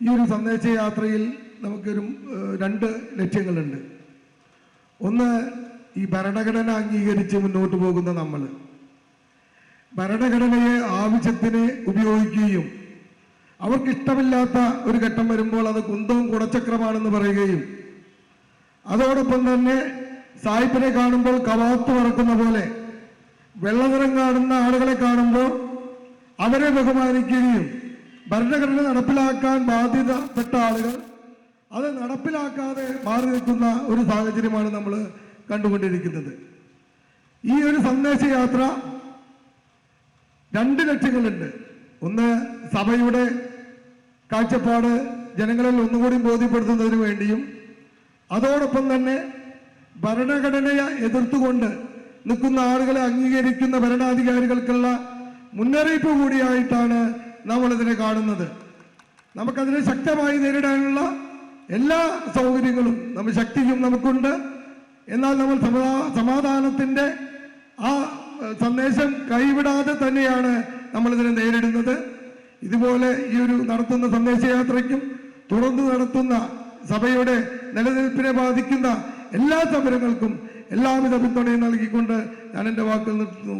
ഈ ഒരു സന്ദേശ യാത്രയിൽ നമുക്കൊരു രണ്ട് ലക്ഷ്യങ്ങളുണ്ട്. ഒന്ന് ഈ ഭരണഘടന അംഗീകരിച്ച് മുന്നോട്ട് പോകുന്ന നമ്മൾ. ഭരണഘടനയെ ആവശ്യത്തിന് ഉപയോഗിക്കുകയും അവർക്ക് ഇഷ്ടമില്ലാത്ത ഒരു ഘട്ടം വരുമ്പോൾ അത് കുന്തവും കുടച്ചക്രമാണെന്ന് പറയുകയും അതോടൊപ്പം തന്നെ സായിപ്പിനെ കാണുമ്പോൾ കവാത്ത് മറക്കുന്ന പോലെ വെള്ളനിറം കാണുന്ന ആളുകളെ കാണുമ്പോൾ അവരെ ബഹുമാനിക്കുകയും ഭരണഘടന നടപ്പിലാക്കാൻ ബാധ്യതപ്പെട്ട ആളുകൾ അത് നടപ്പിലാക്കാതെ മാറി നിൽക്കുന്ന ഒരു സാഹചര്യമാണ് നമ്മൾ കണ്ടുകൊണ്ടിരിക്കുന്നത്. ഈ ഒരു സന്ദേശയാത്ര രണ്ട് ലക്ഷ്യങ്ങളുണ്ട്. ഒന്ന് സഭയുടെ കാഴ്ചപ്പാട് ജനങ്ങളിൽ ഒന്നുകൂടി ബോധ്യപ്പെടുത്തുന്നതിന് വേണ്ടിയും അതോടൊപ്പം തന്നെ ഭരണഘടനയെ എതിർത്തുകൊണ്ട് നിൽക്കുന്ന ആളുകളെ അംഗീകരിക്കുന്ന ഭരണാധികാരികൾക്കുള്ള മുന്നറിയിപ്പ് കൂടിയായിട്ടാണ് നമ്മൾ ഇതിനെ കാണുന്നത്. നമുക്കതിനെ ശക്തമായി നേരിടാനുള്ള എല്ലാ സൗകര്യങ്ങളും നമ്മൾ ശക്തിയും നമുക്കുണ്ട്. എന്നാൽ നമ്മൾ സമാ സമാധാനത്തിന്റെ ആ സന്ദേശം കൈവിടാതെ തന്നെയാണ് നമ്മൾ ഇതിനെ നേരിടുന്നത്. ഇതുപോലെ ഈ ഒരു നടത്തുന്ന സന്ദേശയാത്രയ്ക്കും തുടർന്ന് നടത്തുന്ന സഭയുടെ നിലനിൽപ്പിനെ ബാധിക്കുന്ന എല്ലാ സമരങ്ങൾക്കും എല്ലാവിധ പിന്തുണയും നൽകിക്കൊണ്ട് ഞാൻ എന്റെ വാക്കുകൾ നിർത്തുന്നു.